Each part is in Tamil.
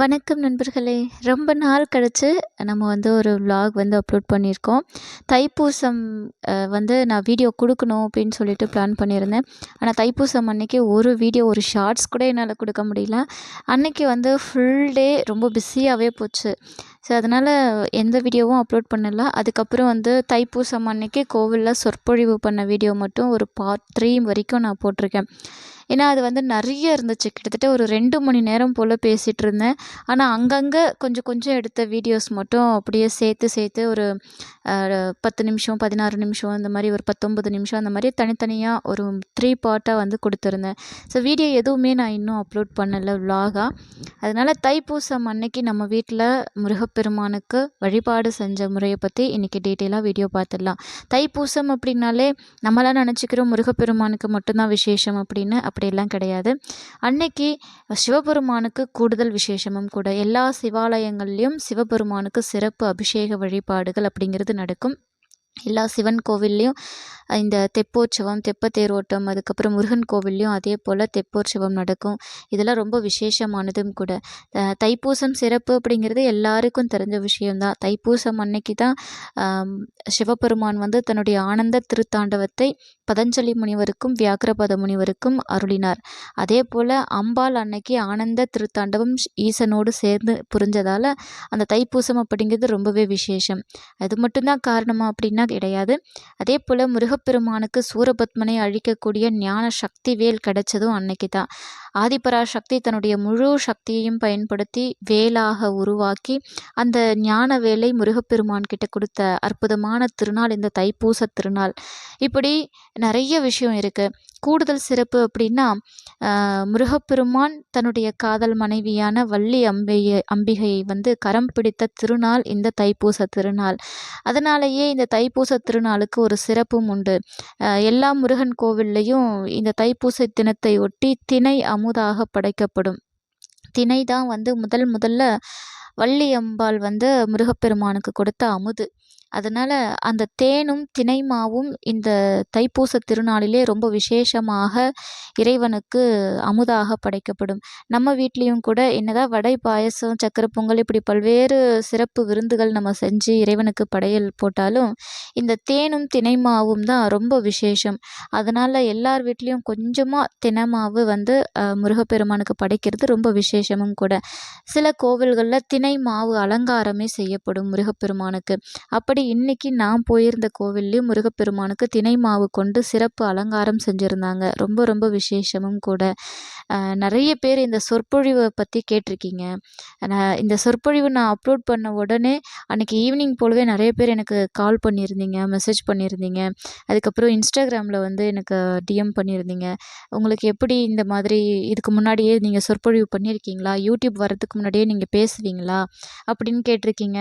வணக்கம் நண்பர்களே. ரொம்ப நாள் கழித்து நம்ம வந்து ஒரு vlog வந்து அப்லோட் பண்ணியிருக்கோம். தைப்பூசம் வந்து நான் வீடியோ கொடுக்கணும் அப்படின்னு சொல்லிட்டு பிளான் பண்ணியிருந்தேன். ஆனால் தைப்பூசம் அன்னைக்கு ஒரு வீடியோ ஒரு ஷார்ட்ஸ் கூட என்னால் கொடுக்க முடியல. அன்னைக்கு வந்து ஃபுல் டே ரொம்ப பிஸியாகவே போச்சு. ஸோ அதனால் எந்த வீடியோவும் அப்லோட் பண்ணல. அதுக்கப்புறம் வந்து தைப்பூசம் அன்னைக்கு கோவிலில் சொற்பொழிவு பண்ண வீடியோ மட்டும் ஒரு பார்ட் த்ரீ வரைக்கும் நான் போட்டிருக்கேன். ஏன்னா அது வந்து நிறைய இருந்துச்சு. கிட்டத்தட்ட ஒரு ரெண்டு மணி நேரம் போல் பேசிகிட்டு இருந்தேன் ஆனால் அங்கங்கே கொஞ்சம் கொஞ்சம் எடுத்த வீடியோஸ் மட்டும் அப்படியே சேர்த்து சேர்த்து ஒரு பத்து நிமிஷம் பதினாறு நிமிஷம் இந்த மாதிரி ஒரு பத்தொம்பது நிமிஷம் அந்த மாதிரி தனித்தனியாக ஒரு த்ரீ பார்ட்டாக வந்து கொடுத்துருந்தேன். ஸோ வீடியோ எதுவுமே நான் இன்னும் அப்லோட் பண்ணலை vlog-ஆ அதனால் தைப்பூசம் அன்னைக்கு நம்ம வீட்டில் முருகப்பெருமானுக்கு வழிபாடு செஞ்ச முறையை பற்றி இன்றைக்கி டீட்டெயிலாக வீடியோ பார்த்துடலாம் தைப்பூசம் அப்படின்னாலே நம்மளாம் நினச்சிக்கிறோம் முருகப்பெருமானுக்கு மட்டும்தான் விசேஷம் அப்படின்னு அப்படியெல்லாம் கிடையாது. அன்னைக்கு சிவபெருமானுக்கு கூடுதல் விசேஷமும் கூட எல்லா சிவாலயங்கள்லேயும் சிவபெருமானுக்கு சிறப்பு அபிஷேக வழிபாடுகள் அப்படிங்கிறது நடக்கும். எல்லா சிவன் கோவில்லையும் இந்த தெப்போற்சவம் தெப்பத் தேரோட்டம் அதுக்கப்புறம் முருகன் கோவில்லையும் அதே போல் தெப்போற்சவம் நடக்கும். இதெல்லாம் ரொம்ப விசேஷமானதும் கூட. தைப்பூசம் சிறப்பு அப்படிங்கிறது எல்லாருக்கும் தெரிஞ்ச விஷயம்தான். தைப்பூசம் அன்னைக்கு தான் சிவபெருமான் வந்து தன்னுடைய ஆனந்த திருத்தாண்டவத்தை பதஞ்சலி முனிவருக்கும் வியாக்கிரபாத முனிவருக்கும் அருளினார். அதே போல் அம்பாள் அன்னைக்கு ஆனந்த திருத்தாண்டவம் ஈசனோடு சேர்ந்து புரிஞ்சதால் அந்த தைப்பூசம் அப்படிங்கிறது ரொம்பவே விசேஷம். அது மட்டும்தான் காரணமா அப்படின்னா கிடையாது. அதே போல் முருகப்பெருமானுக்கு சூரபத்மனை அழிக்கக்கூடிய ஞான சக்தி வேல் கிடைச்சதும் அன்னைக்கு தான் ஆதிபராசக்தி தன்னுடைய முழு சக்தியையும் பயன்படுத்தி வேலாக உருவாக்கி அந்த ஞான வேலை முருகப்பெருமான் கிட்ட கொடுத்த அற்புதமான திருநாள் இந்த தைப்பூச திருநாள். இப்படி நிறைய விஷயம் இருக்குது கூடுதல் சிறப்பு அப்படின்னா முருகப்பெருமான் தன்னுடைய காதல் மனைவியான வள்ளி அம்பிகை அம்பிகையை வந்து கரம் பிடித்த திருநாள் இந்த தைப்பூச திருநாள். அதனாலேயே இந்த தைப்பூச திருநாளுக்கு ஒரு சிறப்பும் உண்டு. எல்லா முருகன் கோவில்லையும் இந்த தைப்பூச தினத்தை ஒட்டி திணை அம் அமுதாக படைக்கப்படும். திணை தான் வந்து முதல் முதல்ல வள்ளியம்பாள் வந்து முருகப்பெருமானுக்கு கொடுத்த அமுது. அதனால் அந்த தேனும் தினை மாவும் இந்த தைப்பூச திருநாளிலே ரொம்ப விசேஷமாக இறைவனுக்கு அமுதாக படைக்கப்படும். நம்ம வீட்லேயும் கூட என்னதான் வடை பாயசம் சக்கரை பொங்கல் இப்படி பல்வேறு சிறப்பு விருந்துகள் நம்ம செஞ்சு இறைவனுக்கு படையல் போட்டாலும் இந்த தேனும் தினை மாவும் தான் ரொம்ப விசேஷம். அதனால் எல்லார் வீட்லேயும் கொஞ்சமாக தினை மாவு வந்து முருகப்பெருமானுக்கு படைக்கிறது ரொம்ப விசேஷமும் கூட. சில கோவில்களில் தினை மாவு அலங்காரமே செய்யப்படும் முருகப்பெருமானுக்கு. அப்படி இன்னைக்கு நான் போயிருந்த கோவில்லையும் முருகப்பெருமானுக்கு திணை மாவு கொண்டு சிறப்பு அலங்காரம் செஞ்சுருந்தாங்க. ரொம்ப ரொம்ப விசேஷமும் கூட. நிறைய பேர் இந்த சொற்பொழிவை பற்றி கேட்டிருக்கீங்க. நான் இந்த சொற்பொழிவு நான் அப்லோட் பண்ண உடனே அன்னைக்கு ஈவினிங் போலவே நிறைய பேர் எனக்கு கால் பண்ணியிருந்தீங்க மெசேஜ் பண்ணியிருந்தீங்க. அதுக்கப்புறம் இன்ஸ்டாகிராமில் வந்து எனக்கு டிஎம் பண்ணியிருந்தீங்க. உங்களுக்கு எப்படி இந்த மாதிரி இதுக்கு முன்னாடியே நீங்கள் சொற்பொழிவு பண்ணியிருக்கீங்களா? யூடியூப் வரதுக்கு முன்னாடியே நீங்கள் பேசுவீங்களா? அப்படின்னு கேட்டிருக்கீங்க.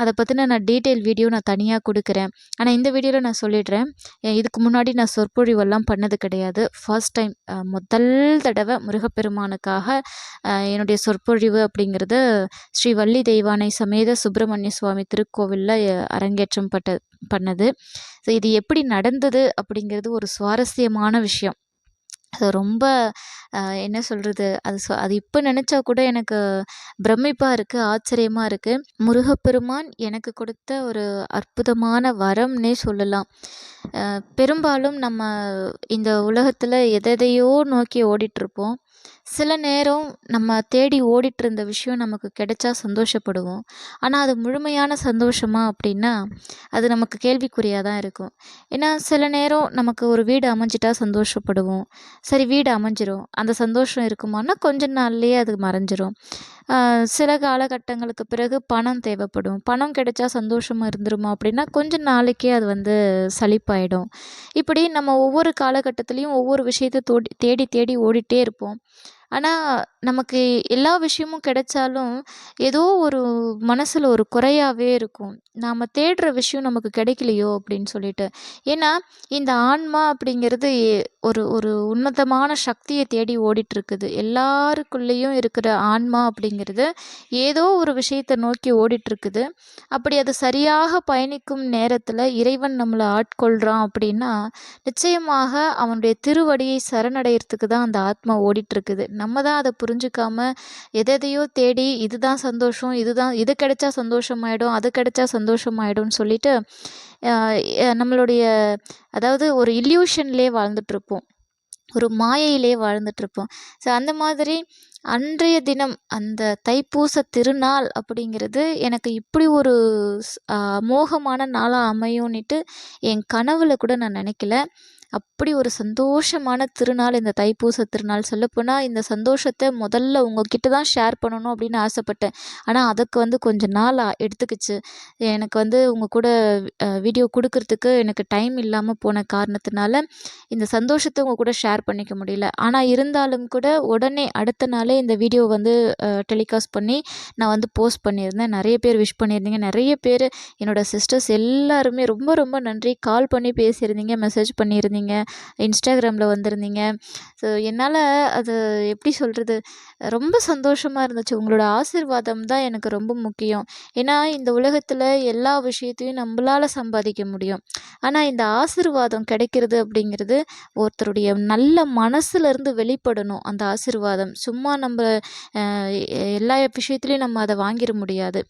அதை பற்றின நான் டீட்டெயில் வீடியோ நான் தனியாக கொடுக்குறேன். ஆனால் இந்த வீடியோவில் நான் சொல்லிடுறேன். இதுக்கு முன்னாடி நான் சொற்பொழிவெல்லாம் பண்ணது கிடையாது. ஃபர்ஸ்ட் டைம் முதல் தடவை முருகப்பெருமானுக்காக என்னுடைய சொற்பொழிவு அப்படிங்கிறது ஸ்ரீ வள்ளி தெய்வானை சமேத சுப்பிரமணிய சுவாமி திருக்கோவிலில் அரங்கேற்றம் பட்ட பண்ணது. ஸோ இது எப்படி நடந்தது அப்படிங்கிறது ஒரு சுவாரஸ்யமான விஷயம். அது ரொம்ப என்ன சொல்கிறது அது சொ அது இப்போ நினச்சா கூட எனக்கு பிரமிப்பாக இருக்குது ஆச்சரியமாக இருக்குது முருகப்பெருமான் எனக்கு கொடுத்த ஒரு அற்புதமான வரம்னே சொல்லலாம். பெரும்பாலும் நம்ம இந்த உலகத்தில் எதையோ நோக்கி ஓடிட்டுருப்போம் சில நேரம் நம்ம தேடி ஓடிட்டு இருந்த விஷயம் நமக்கு கிடைச்சா சந்தோஷப்படுவோம். ஆனால் அது முழுமையான சந்தோஷமா அப்படின்னா அது நமக்கு கேள்விக்குறியாக தான் இருக்கும். ஏன்னா சில நேரம் நமக்கு ஒரு வீடு அமைஞ்சிட்டா சந்தோஷப்படுவோம். சரி வீடு அமைஞ்சிரும். அந்த சந்தோஷம் இருக்குமான்னா கொஞ்ச நாள்லேயே அது மறைஞ்சிரும். சில காலகட்டங்களுக்கு பிறகு பணம் தேவைப்படும். பணம் கிடைச்சா சந்தோஷமாக இருந்துருமா அப்படின்னா கொஞ்ச நாளைக்கே அது வந்து சலிப்பாயிடும். இப்படி நம்ம ஒவ்வொரு காலகட்டத்துலேயும் ஒவ்வொரு விஷயத்தை தோடி தேடி தேடி ஓடிட்டே இருப்போம். ஆனால் நமக்கு எல்லா விஷயமும் கிடைச்சாலும் ஏதோ ஒரு மனசில் ஒரு குறையாகவே இருக்கும். நாம் தேடுற விஷயம் நமக்கு கிடைக்கலையோ அப்படின்னு சொல்லிட்டு. ஏன்னா இந்த ஆன்மா அப்படிங்கிறது ஒரு ஒரு உன்னதமான சக்தியை தேடி ஓடிட்டுருக்குது. எல்லாருக்குள்ளேயும் இருக்கிற ஆன்மா அப்படிங்கிறது ஏதோ ஒரு விஷயத்தை நோக்கி ஓடிட்டுருக்குது. அப்படி அது சரியாக பயணிக்கும் நேரத்தில் இறைவன் நம்மளை ஆட்கொள்கிறான் அப்படின்னா நிச்சயமாக அவனுடைய திருவடியை சரணடைகிறதுக்கு தான் அந்த ஆத்மா ஓடிட்டுருக்குது. நம்ம தான் அதை புரிஞ்சுக்காம எதையோ தேடி இதுதான் சந்தோஷம் இதுதான் இது கிடைச்சா சந்தோஷமாயிடும் அது கிடைச்சா சந்தோஷமாயிடும்னு சொல்லிட்டு நம்மளுடைய அதாவது ஒரு இல்யூஷன்லேயே வாழ்ந்துட்டுருப்போம். ஒரு மாயையிலே வாழ்ந்துட்டுருப்போம். ஸோ அந்த மாதிரி அன்றைய தினம் அந்த தைப்பூச திருநாள் அப்படிங்கிறது எனக்கு இப்படி ஒரு மோகமான நாளாக அமையும்னுட்டு என் கனவில் கூட நான் நினைக்கல. அப்படி ஒரு சந்தோஷமான திருநாள் இந்த தைப்பூச திருநாள் சொல்லப்போனால் இந்த சந்தோஷத்தை முதல்ல உங்ககிட்ட தான் ஷேர் பண்ணணும் அப்படின்னு ஆசைப்பட்டேன். ஆனால் அதுக்கு வந்து கொஞ்சம் நாள் எடுத்துக்கிச்சு. எனக்கு வந்து உங்கள் கூட வீடியோ கொடுக்கறதுக்கு எனக்கு டைம் இல்லாமல் போன காரணத்தினால இந்த சந்தோஷத்தை உங்கள் கூட ஷேர் பண்ணிக்க முடியல. ஆனால் இருந்தாலும் கூட உடனே அடுத்த நாளே இந்த வீடியோ வந்து டெலிகாஸ்ட் பண்ணி நான் வந்து போஸ்ட் பண்ணியிருந்தேன். நிறைய பேர் விஷ் பண்ணியிருந்தீங்க. நிறைய பேர் என்னோடய சிஸ்டர்ஸ் எல்லாருமே ரொம்ப ரொம்ப நன்றி. கால் பண்ணி பேசியிருந்தீங்க மெசேஜ் பண்ணியிருந்தீங்க. வந்திருந்தீங்க இன்ஸ்டாகிராமில் வந்திருந்தீங்க. ஸோ என்னால் அது எப்படி சொல்கிறது ரொம்ப சந்தோஷமாக இருந்துச்சு. உங்களோட ஆசிர்வாதம் தான் எனக்கு ரொம்ப முக்கியம். ஏன்னா இந்த உலகத்தில் எல்லா விஷயத்தையும் நம்மளால் சம்பாதிக்க முடியும். ஆனால் இந்த ஆசிர்வாதம் கிடைக்கிறது அப்படிங்கிறது ஒருத்தருடைய நல்ல மனசுலேருந்து வெளிப்படணும் அந்த ஆசிர்வாதம். சும்மா நம்ம எல்லா விஷயத்துலையும் நம்ம அதை வாங்கிட முடியாது.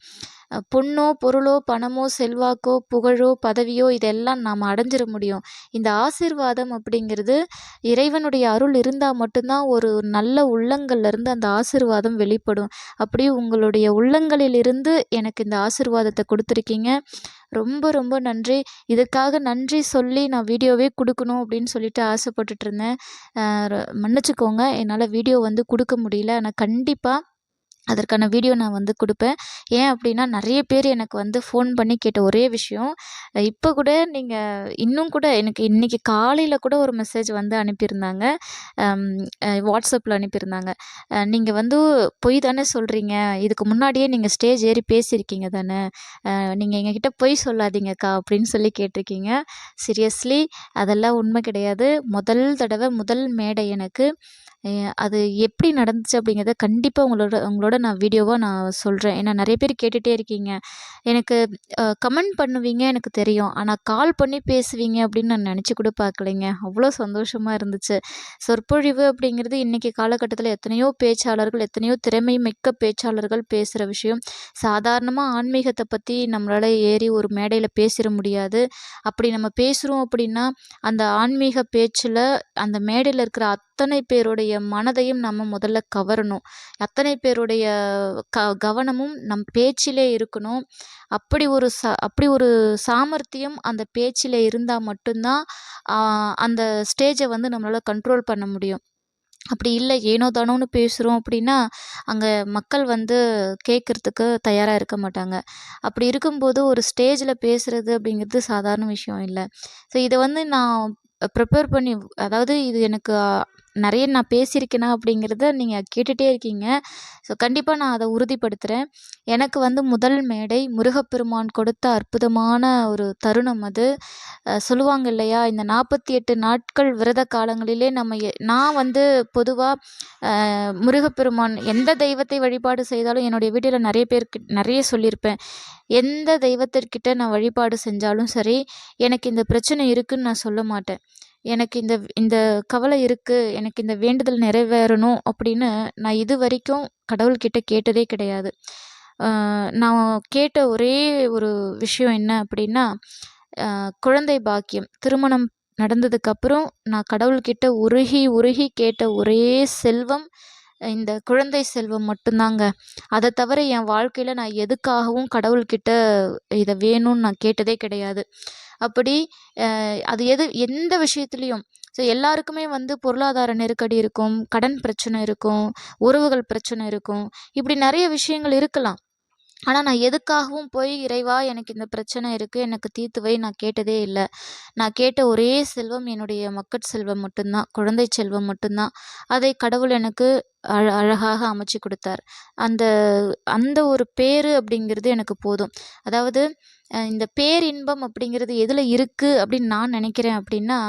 பொண்ணோ பொருளோ பணமோ செல்வாக்கோ புகழோ பதவியோ இதெல்லாம் நாம் அடைஞ்சிட முடியும். இந்த ஆசிர்வாதம் அப்படிங்கிறது இறைவனுடைய அருள் இருந்தால் மட்டும்தான் ஒரு நல்ல உள்ளங்கள்லேருந்து அந்த ஆசிர்வாதம் வெளிப்படும். அப்படி உங்களுடைய உள்ளங்களிலிருந்து எனக்கு இந்த ஆசிர்வாதத்தை கொடுத்துருக்கீங்க. ரொம்ப ரொம்ப நன்றி. இதுக்காக நன்றி சொல்லி நான் வீடியோவே கொடுக்கணும் அப்படின்னு சொல்லிட்டு ஆசைப்பட்டுட்டு இருந்தேன். மன்னிச்சிக்கோங்க. என்னால் வீடியோ வந்து கொடுக்க முடியல. ஆனால் கண்டிப்பாக அதற்கான வீடியோ நான் வந்து கொடுப்பேன். ஏன் அப்படின்னா நிறைய பேர் எனக்கு வந்து ஃபோன் பண்ணி கேட்ட ஒரே விஷயம் இப்போ கூட நீங்கள் இன்னும் கூட எனக்கு இன்றைக்கி காலையில் கூட ஒரு மெசேஜ் வந்து அனுப்பியிருந்தாங்க. வாட்ஸ்அப்பில் அனுப்பியிருந்தாங்க. நீங்கள் வந்து பொய் தானே சொல்கிறீங்க இதுக்கு முன்னாடியே நீங்கள் ஸ்டேஜ் ஏறி பேசியிருக்கீங்க தானே. நீங்கள் எங்ககிட்ட பொய் சொல்லாதீங்கக்கா அப்படின்னு சொல்லி கேட்டிருக்கீங்க. சீரியஸ்லி அதெல்லாம் உண்மை கிடையாது. முதல் தடவை முதல் மேடை எனக்கு. அது எப்படி நடந்துச்சு அப்படிங்கிறத கண்டிப்பாக உங்களோட உங்களோட நான் வீடியோவாக நான் சொல்கிறேன் ஏன்னா நிறைய பேர் கேட்டுகிட்டே இருக்கீங்க. எனக்கு கமெண்ட் பண்ணுவீங்க எனக்கு தெரியும். ஆனால் கால் பண்ணி பேசுவீங்க அப்படின்னு நான் நினச்சி கூட பார்க்கலைங்க. அவ்வளோ சந்தோஷமாக இருந்துச்சு. சொற்பொழிவு அப்படிங்கிறது இன்றைக்கி காலகட்டத்தில் எத்தனையோ பேச்சாளர்கள் எத்தனையோ திறமை மிக்க பேச்சாளர்கள் பேசுகிற விஷயம். சாதாரணமாக ஆன்மீகத்தை பற்றி நம்மளால் ஏறி ஒரு மேடையில் பேசிட முடியாது. அப்படி நம்ம பேசுகிறோம் அப்படின்னா அந்த ஆன்மீக பேச்சில் அந்த மேடையில் இருக்கிற அத்தனை பேருடைய மனதையும் நம்ம முதல்ல கவரணும். அத்தனை பேருடைய க கவனமும் நம் பேச்சிலே இருக்கணும். அப்படி ஒரு ச அப்படி ஒரு சாமர்த்தியம் அந்த பேச்சில் இருந்தால் மட்டும்தான் அந்த ஸ்டேஜை வந்து நம்மளால் கண்ட்ரோல் பண்ண முடியும். அப்படி இல்லை ஏனோ தானோன்னு பேசுகிறோம் அப்படின்னா அங்கே மக்கள் வந்து கேட்குறதுக்கு தயாராக இருக்க மாட்டாங்க. அப்படி இருக்கும்போது ஒரு ஸ்டேஜில் பேசுகிறது அப்படிங்கிறது சாதாரண விஷயம் இல்லை. ஸோ இதை வந்து நான் ப்ரிப்பேர் பண்ணி அதாவது இது எனக்கு நிறைய நான் பேசியிருக்கேனா அப்படிங்கிறத நீங்கள் கேட்டுகிட்டே இருக்கீங்க. ஸோ கண்டிப்பாக நான் அதை உறுதிப்படுத்துகிறேன் எனக்கு வந்து முதல் மேடை முருகப்பெருமான் கொடுத்த அற்புதமான ஒரு தருணம் அது. சொல்லுவாங்க இல்லையா இந்த நாற்பத்தி எட்டு நாட்கள் விரத காலங்களிலே நம்ம நான் வந்து பொதுவாக முருகப்பெருமான் எந்த தெய்வத்தை வழிபாடு செய்தாலும் என்னுடைய வீட்டில் நிறைய பேருக்கு நிறைய சொல்லியிருப்பேன். எந்த தெய்வத்திற்கிட்ட நான் வழிபாடு செஞ்சாலும் சரி எனக்கு இந்த பிரச்சனை இருக்குன்னு நான் சொல்ல மாட்டேன். எனக்கு இந்த இந்த கவலை இருக்குது எனக்கு இந்த வேண்டுதல் நிறைவேறணும் அப்படின்னு நான் இது வரைக்கும் கடவுள்கிட்ட கேட்டதே கிடையாது. நான் கேட்ட ஒரே ஒரு விஷயம் என்ன அப்படின்னா குழந்தை பாக்கியம். திருமணம் நடந்ததுக்கப்புறம் நான் கடவுள்கிட்ட உருகி உருகி கேட்ட ஒரே செல்வம் இந்த குழந்தை செல்வம் மட்டும்தாங்க அதை தவிர என் வாழ்க்கையில் நான் எதுக்காகவும் கடவுள்கிட்ட இதை வேணும்னு நான் கேட்டதே கிடையாது. அப்படி அது எது எந்த விஷயத்துலேயும் ஸோ எல்லாருக்குமே வந்து பொருளாதார நெருக்கடி இருக்கும் கடன் பிரச்சனை இருக்கும் உறவுகள் பிரச்சனை இருக்கும் இப்படி நிறைய விஷயங்கள் இருக்கலாம். ஆனால் நான் எதுக்காகவும் போய் இறைவா எனக்கு இந்த பிரச்சனை இருக்குது எனக்கு தீர்த்து வை நான் கேட்டதே இல்லை. நான் கேட்ட ஒரே செல்வம் என்னுடைய மக்கட் செல்வம் மட்டும்தான் குழந்தை செல்வம் மட்டும்தான். அதை கடவுள் எனக்கு அழ அழகாக அமைச்சு கொடுத்தார். அந்த அந்த ஒரு பேர் அப்படிங்கிறது எனக்கு போதும். அதாவது இந்த பேரின்பம் அப்படிங்கிறது எதில் இருக்குது அப்படின்னு நான் நினைக்கிறேன் அப்படின்னா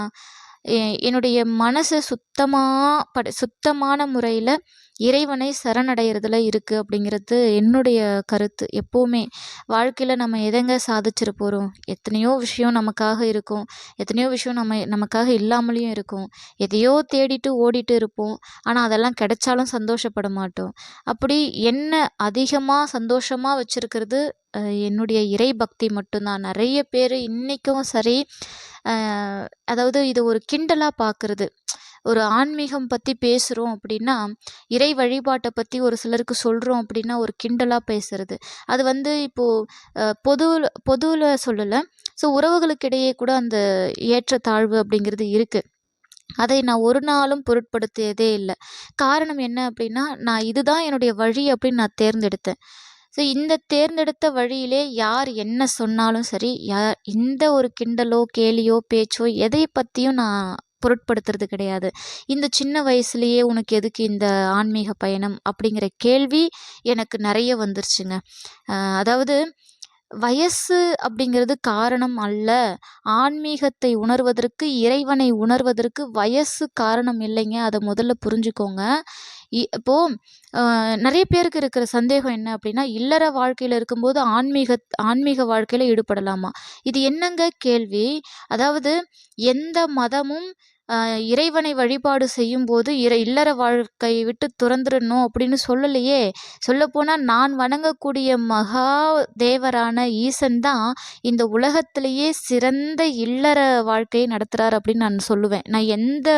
என்னுடைய மனசு சுத்தமாக பட சுத்தமான முறையில் இறைவனை சரணடைகிறதுல இருக்குது அப்படிங்கிறது என்னுடைய கருத்து. எப்போவுமே வாழ்க்கையில் நம்ம எதங்க சாதிச்சிட போகிறோம் எத்தனையோ விஷயம் நமக்காக இருக்கும். எத்தனையோ விஷயம் நம்ம நமக்காக இல்லாமலேயும் இருக்கும். எதையோ தேடிட்டு ஓடிட்டு இருப்போம். ஆனால் அதெல்லாம் கிடைச்சாலும் சந்தோஷப்பட மாட்டோம். அப்படி என்ன அதிகமாக சந்தோஷமாக வச்சுருக்கிறது என்னுடைய இறை பக்தி மட்டும்தான். நிறைய பேர் இன்றைக்கும் சரி அதாவது இது ஒரு கிண்டலாக பார்க்குறது ஒரு ஆன்மீகம் பற்றி பேசுகிறோம் அப்படின்னா இறை வழிபாட்டை பற்றி ஒரு சிலருக்கு சொல்கிறோம் அப்படின்னா ஒரு கிண்டலாக பேசுகிறது அது வந்து இப்போது பொதுவில் பொதுவில் சொல்லலை. ஸோ உறவுகளுக்கிடையே கூட அந்த ஏற்றத்தாழ்வு அப்படிங்கிறது இருக்குது அதை நான் ஒரு நாளும் பொருட்படுத்தியதே இல்லை. காரணம் என்ன அப்படின்னா நான் இதுதான் என்னுடைய வழி அப்படின்னு நான் தேர்ந்தெடுத்தேன். ஸோ இந்த தேர்ந்தெடுத்த வழியிலே யார் என்ன சொன்னாலும் சரி யார் இந்த ஒரு கிண்டலோ கேலியோ பேச்சோ எதை பற்றியும் நான் பொருட்படுத்துறது கிடையாது. இந்த சின்ன வயசுலேயே உனக்கு எதுக்கு இந்த ஆன்மீக பயணம் அப்படிங்கிற கேள்வி எனக்கு நிறைய வந்துருச்சுங்க. அதாவது வயசு அப்படிங்கிறது காரணம் அல்ல. ஆன்மீகத்தை உணர்வதற்கு இறைவனை உணர்வதற்கு வயசு காரணம் இல்லைங்க. அதை முதல்ல புரிஞ்சுக்கோங்க. இப்போது நிறைய பேருக்கு இருக்கிற சந்தேகம் என்ன அப்படின்னா இல்லற வாழ்க்கையில் இருக்கும்போது ஆன்மீக ஆன்மீக வாழ்க்கையில் ஈடுபடலாமா? இது என்னங்க கேள்வி? அதாவது எந்த மதமும் இறைவனை வழிபாடு செய்யும்போது இற இல்லற வாழ்க்கையை விட்டு துறந்துடணும் அப்படின்னு சொல்லலையே. சொல்லப்போனால் நான் வணங்கக்கூடிய மகா தேவரான ஈசன் தான் இந்த உலகத்திலேயே சிறந்த இல்லற வாழ்க்கையை நடத்துகிறார் அப்படின்னு நான் சொல்லுவேன். நான் எந்த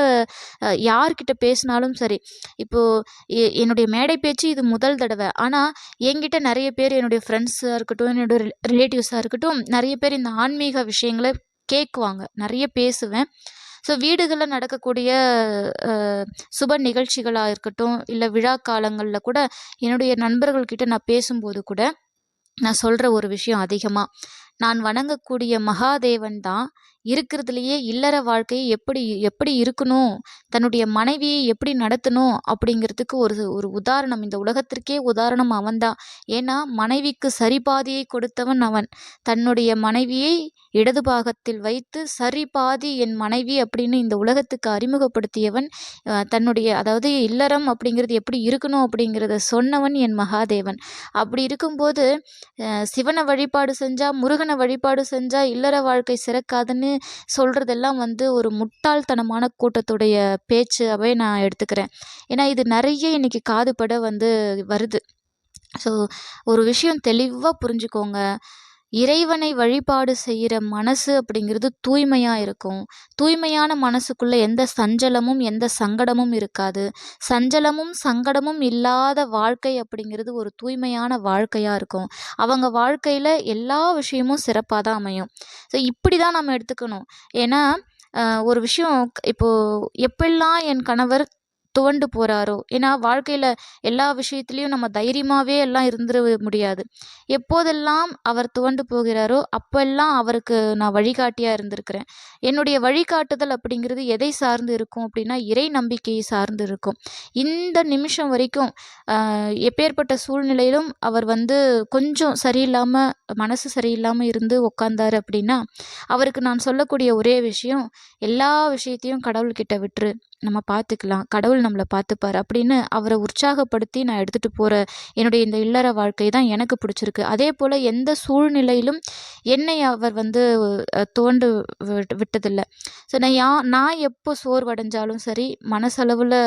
யார்கிட்ட பேசினாலும் சரி. இப்போது என்னுடைய மேடை பேச்சு இது முதல் தடவை. ஆனால் என்கிட்ட நிறைய பேர் என்னுடைய ஃப்ரெண்ட்ஸாக இருக்கட்டும் என்னுடைய ரிலேட்டிவ்ஸாக இருக்கட்டும் நிறைய பேர் இந்த ஆன்மீக விஷயங்களை கேட்குவாங்க நிறைய பேசுவேன். ஸோ வீடுகளில் நடக்கக்கூடிய சுப நிகழ்ச்சிகளாக இருக்கட்டும் இல்லை விழா காலங்களில் கூட என்னுடைய நண்பர்கள்கிட்ட நான் பேசும்போது கூட நான் சொல்கிற ஒரு விஷயம் அதிகமாக நான் வணங்கக்கூடிய மகாதேவன் தான் இருக்கிறதுலையே இல்லற வாழ்க்கையை எப்படி எப்படி இருக்கணும்? தன்னுடைய மனைவியை எப்படி நடத்தணும்? அப்படிங்கிறதுக்கு ஒரு ஒரு உதாரணம். இந்த உலகத்திற்கே உதாரணம் அவன்தான். ஏன்னா மனைவிக்கு சரிபாதியை கொடுத்தவன் அவன். தன்னுடைய மனைவியை இடது பாகத்தில் வைத்து சரி பாதி என் மனைவி அப்படின்னு இந்த உலகத்துக்கு அறிமுகப்படுத்தியவன் தன்னுடைய அதாவது இல்லறம் அப்படிங்கிறது எப்படி இருக்கணும் அப்படிங்கிறத சொன்னவன் என் மகாதேவன். அப்படி இருக்கும்போது சிவனை வழிபாடு செஞ்சால் முருகனை வழிபாடு செஞ்சால் இல்லற வாழ்க்கை சிறக்காதுன்னு சொல்கிறதெல்லாம் வந்து ஒரு முட்டாள்தனமான கூட்டத்துடைய பேச்சாகவே நான் எடுத்துக்கிறேன். ஏன்னா இது நிறைய இன்றைக்கி காதுபட வந்து வருது. ஸோ ஒரு விஷயம் தெளிவாக புரிஞ்சுக்கோங்க. இறைவனை வழிபாடு செய்கிற மனசு அப்படிங்கிறது தூய்மையாக இருக்கும். தூய்மையான மனசுக்குள்ளே எந்த சஞ்சலமும் எந்த சங்கடமும் இருக்காது. சஞ்சலமும் சங்கடமும் இல்லாத வாழ்க்கை அப்படிங்கிறது ஒரு தூய்மையான வாழ்க்கையாக இருக்கும். அவங்க வாழ்க்கையில் எல்லா விஷயமும் சிறப்பாக தான் அமையும். ஸோ இப்படி தான் நம்ம எடுத்துக்கணும். ஏன்னா ஒரு விஷயம் இப்போது எப்பெல்லாம் என் கணவர் துவண்டு போகிறாரோ ஏன்னா வாழ்க்கையில் எல்லா விஷயத்துலேயும் நம்ம தைரியமாகவே எல்லாம் இருந்துட முடியாது. எப்போதெல்லாம் அவர் துவண்டு போகிறாரோ அப்போல்லாம் அவருக்கு நான் வழிகாட்டியாக இருந்திருக்கிறேன். என்னுடைய வழிகாட்டுதல் அப்படிங்கிறது எதை சார்ந்து இருக்கும் அப்படின்னா இறை நம்பிக்கையை சார்ந்து இருக்கும். இந்த நிமிஷம் வரைக்கும் எப்பேற்பட்ட சூழ்நிலையிலும் அவர் வந்து கொஞ்சம் சரியில்லாமல் மனசு சரியில்லாமல் இருந்து உட்காந்தார் அப்படின்னா அவருக்கு நான் சொல்லக்கூடிய ஒரே விஷயம் எல்லா விஷயத்தையும் கடவுள்கிட்ட விட்டுரு. நம்ம பார்த்துக்கலாம் கடவுள் நம்மளை பார்த்துப்பார். அப்படின்னு அவரை உற்சாகப்படுத்தி நான் எடுத்துகிட்டு போகிற என்னுடைய இந்த இல்லற வாழ்க்கை தான் எனக்கு பிடிச்சிருக்கு. அதே போல் எந்த சூழ்நிலையிலும் என்னை அவர் வந்து தோண்டு விட்டதில்லை. ஸோ நான் யா நான் எப்போ சோர்வடைஞ்சாலும் சரி மனசளவில்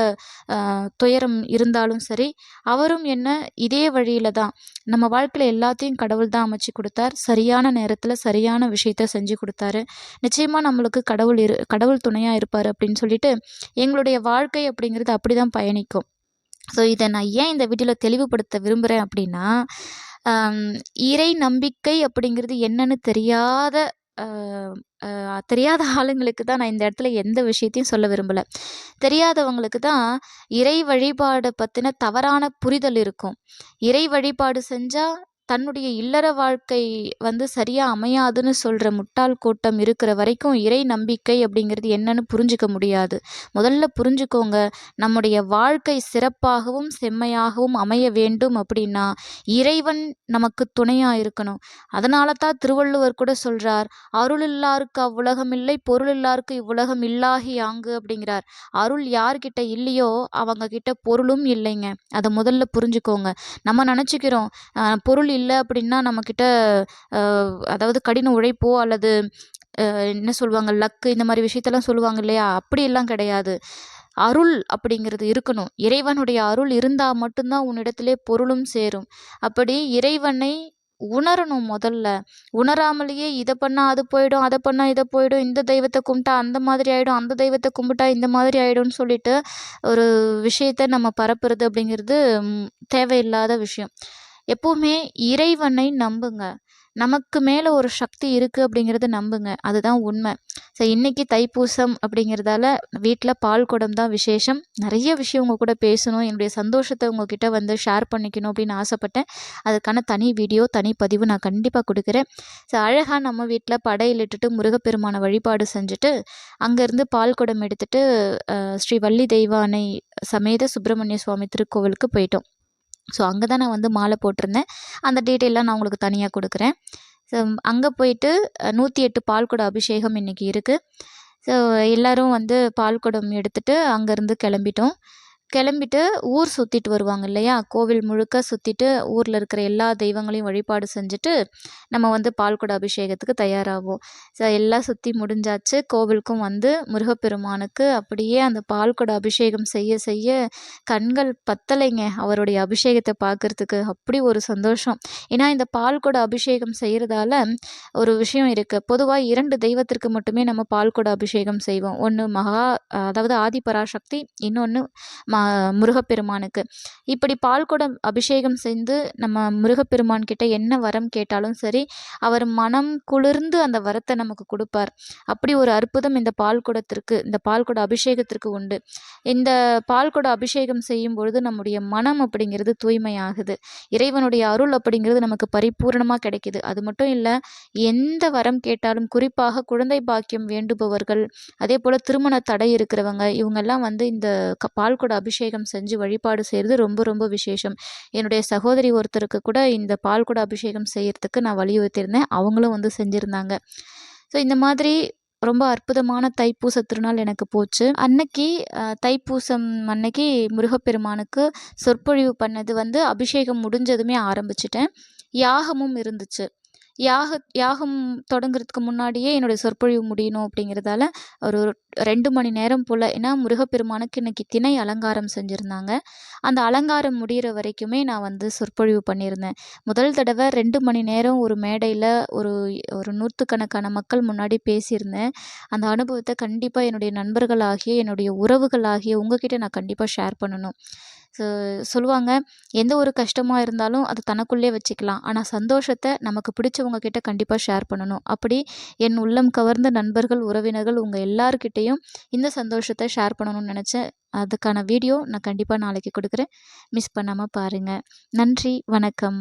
துயரம் இருந்தாலும் சரி அவரும் என்ன இதே வழியில் தான் நம்ம வாழ்க்கையில் எல்லாத்தையும் கடவுள் தான் அமைச்சு கொடுத்தார். சரியான நேரத்தில் சரியான விஷயத்த செஞ்சு கொடுத்தாரு. நிச்சயமாக நம்மளுக்கு கடவுள் இரு கடவுள் துணையாக இருப்பார் அப்படின்னு சொல்லிட்டு எங்களுடைய வாழ்க்கை அப்படிங்கிறது அப்படி தான் பயணிக்கும். ஸோ இதை நான் ஏன் இந்த வீடியோவில் தெளிவுபடுத்த விரும்புகிறேன் அப்படின்னா இறை நம்பிக்கை அப்படிங்கிறது என்னன்னு தெரியாத தெரியாத ஆளுங்களுக்கு தான் நான் இந்த இடத்துல எந்த விஷயத்தையும் சொல்ல விரும்பலை. தெரியாதவங்களுக்கு தான் இறை வழிபாடை பற்றின தவறான புரிதல் இருக்கும். இறை வழிபாடு செஞ்சால் தன்னுடைய இல்லற வாழ்க்கை வந்து சரியா அமையாதுன்னு சொல்ற முட்டாள் கூட்டம் இருக்கிற வரைக்கும் இறை நம்பிக்கை அப்படிங்கிறது என்னன்னு புரிஞ்சுக்க முடியாது. முதல்ல புரிஞ்சுக்கோங்க, நம்முடைய வாழ்க்கை சிறப்பாகவும், செம்மையாகவும் அமைய வேண்டும் அப்படின்னா, இறைவன் நமக்கு துணையா இருக்கணும். அதனால தான் திருவள்ளுவர் கூட சொல்றார், இல்லை பொருள் இல்லாருக்கு இவ்வுலகம் இல்லாகி ஆங்கு அப்படிங்கிறார். அருள் யார்கிட்ட இல்லையோ, அவங்க கிட்ட பொருளும் இல்லைங்க. அதை முதல்ல புரிஞ்சுக்கோங்க. நம்ம நினச்சிக்கிறோம் பொருள் இல்லை அப்படின்னா நம்மக்கிட்ட அதாவது கடின உழைப்போ அல்லது என்ன சொல்லுவாங்க லக்கு இந்த மாதிரி விஷயத்தெல்லாம் சொல்லுவாங்க இல்லையா? அப்படியெல்லாம் கிடையாது. அருள் அப்படிங்கிறது இருக்கணும். இறைவனுடைய அருள் இருந்தால் மட்டும்தான் உன்னிடத்திலே பொருளும் சேரும். அப்படி இறைவனை உணரணும் முதல்ல. உணராமலேயே இதை பண்ணால் அது போயிடும் அதை பண்ணால் இதை போயிடும் இந்த தெய்வத்தை கும்பிட்டா அந்த மாதிரி ஆகிடும் அந்த தெய்வத்தை கும்பிட்டா இந்த மாதிரி ஆகிடும்னு சொல்லிட்டு ஒரு விஷயத்தை நம்ம பரப்புறது அப்படிங்கிறது தேவையில்லாத விஷயம். எப்போவுமே இறைவனை நம்புங்க. நமக்கு மேலே ஒரு சக்தி இருக்குது அப்படிங்கிறத நம்புங்க. அதுதான் உண்மை. ஸோ இன்றைக்கி தைப்பூசம் அப்படிங்கிறதால வீட்டில் பால் குடம் தான் விசேஷம். நிறைய விஷயம் உங்கள் கூட பேசணும். என்னுடைய சந்தோஷத்தை உங்ககிட்ட வந்து ஷேர் பண்ணிக்கணும் அப்படின்னு ஆசைப்பட்டேன். அதுக்கான தனி வீடியோ தனி பதிவு நான் கண்டிப்பாக கொடுக்குறேன். ஸோ அழகாக நம்ம வீட்டில் படையிலிட்டுட்டு முருகப்பெருமான வழிபாடு செஞ்சுட்டு அங்கேருந்து பால் குடம் எடுத்துகிட்டு ஸ்ரீ வள்ளி தெய்வானை சமேத சுப்பிரமணிய சுவாமி திருக்கோவிலுக்கு போயிட்டோம். ஸோ அங்கே தான் நான் வந்து மாலை போட்டிருந்தேன். அந்த டீட்டெயிலாம் நான் உங்களுக்கு தனியாக கொடுக்குறேன். ஸோ அங்கே போயிட்டு நூற்றி எட்டு பால்குட அபிஷேகம் இன்றைக்கி இருக்குது ஸோ எல்லோரும் வந்து பால்குடம் எடுத்துகிட்டு அங்கேருந்து கிளம்பிட்டோம். கிளம்பிட்டு ஊர் சுற்றிட்டு வருவாங்க இல்லையா? கோவில் முழுக்க சுற்றிட்டு ஊரில் இருக்கிற எல்லா தெய்வங்களையும் வழிபாடு செஞ்சுட்டு நம்ம வந்து பால்குட அபிஷேகத்துக்கு தயாராகும் ஸோ எல்லாம் சுற்றி முடிஞ்சாச்சு. கோவிலுக்கும் வந்து முருகப்பெருமானுக்கு அப்படியே அந்த பால்குட அபிஷேகம் செய்ய செய்ய கண்கள் பத்தலைங்க. அவருடைய அபிஷேகத்தை பார்க்குறதுக்கு அப்படி ஒரு சந்தோஷம். ஏன்னா இந்த பால்குட அபிஷேகம் செய்கிறதால ஒரு விஷயம் இருக்குது பொதுவாக இரண்டு தெய்வத்திற்கு மட்டுமே நம்ம பால்குட அபிஷேகம் செய்வோம். ஒன்று மகா அதாவது ஆதிபராசக்தி இன்னொன்று ம முருகப்பெருமானுக்கு. இப்படி பால் குடம் அபிஷேகம் செய்து நம்ம முருகப்பெருமான் கிட்ட என்ன வரம் கேட்டாலும் சரி அவர் மனம் குளிர்ந்து அந்த வரத்தை நமக்கு கொடுப்பார். அப்படி ஒரு அற்புதம் இந்த பால்குடத்திற்கு இந்த பால்குட அபிஷேகத்திற்கு உண்டு. இந்த பால்குட அபிஷேகம் செய்யும் பொழுது நம்முடைய மனம் அப்படிங்கிறது தூய்மையாகுது. இறைவனுடைய அருள் அப்படிங்கிறது நமக்கு பரிபூர்ணமாக கிடைக்குது. அது மட்டும் இல்லை எந்த வரம் கேட்டாலும் குறிப்பாக குழந்தை பாக்கியம் வேண்டுபவர்கள் அதே போல் திருமண தடை இருக்கிறவங்க இவங்கெல்லாம் வந்து இந்த பால்குட அபிஷேகம் அபிஷேகம் செஞ்சு வழிபாடு செய்கிறது ரொம்ப ரொம்ப விசேஷம். என்னுடைய சகோதரி ஒருத்தருக்கு கூட இந்த பால் கூட அபிஷேகம் செய்கிறதுக்கு நான் வலியுறுத்தியிருந்தேன். அவங்களும் வந்து செஞ்சுருந்தாங்க. ஸோ இந்த மாதிரி ரொம்ப அற்புதமான தைப்பூச திருநாள் எனக்கு போச்சு. அன்னைக்கு தைப்பூசம் அன்னைக்கு முருகப்பெருமானுக்கு சொற்பொழிவு பண்ணது வந்து அபிஷேகம் முடிஞ்சதுமே ஆரம்பிச்சிட்டேன். யாகமும் இருந்துச்சு. யாக யாகம் தொடங்குறதுக்கு முன்னாடியே என்னுடைய சொற்பொழிவு முடியணும் அப்படிங்கிறதால ஒரு ரெண்டு மணி நேரம் போல் ஏன்னா முருகப்பெருமானுக்கு இன்றைக்கி திணை அலங்காரம் செஞ்சுருந்தாங்க. அந்த அலங்காரம் முடிகிற வரைக்குமே நான் வந்து சொற்பொழிவு பண்ணியிருந்தேன். முதல் தடவை ரெண்டு மணி நேரம் ஒரு மேடையில் ஒரு ஒரு நூற்றுக்கணக்கான மக்கள் முன்னாடி பேசியிருந்தேன். அந்த அனுபவத்தை கண்டிப்பாக என்னுடைய நண்பர்களாகிய என்னுடைய உறவுகளாகிய உங்ககிட்ட நான் கண்டிப்பாக ஷேர் பண்ணணும். சொல்லுவாங்க எந்த ஒரு கஷ்டமாக இருந்தாலும் அதை தனக்குள்ளே வச்சுக்கலாம். ஆனால் சந்தோஷத்தை நமக்கு பிடிச்சவங்க கிட்ட கண்டிப்பாக ஷேர் பண்ணணும். அப்படி என் உள்ளம் கவர்ந்த நண்பர்கள் உறவினர்கள் உங்கள் எல்லாருக்கிட்டேயும் இந்த சந்தோஷத்தை ஷேர் பண்ணணும்னு நினச்சேன் அதுக்கான வீடியோ நான் கண்டிப்பாக நாளைக்கு கொடுக்குறேன். மிஸ் பண்ணாமல் பாருங்கள் நன்றி வணக்கம்.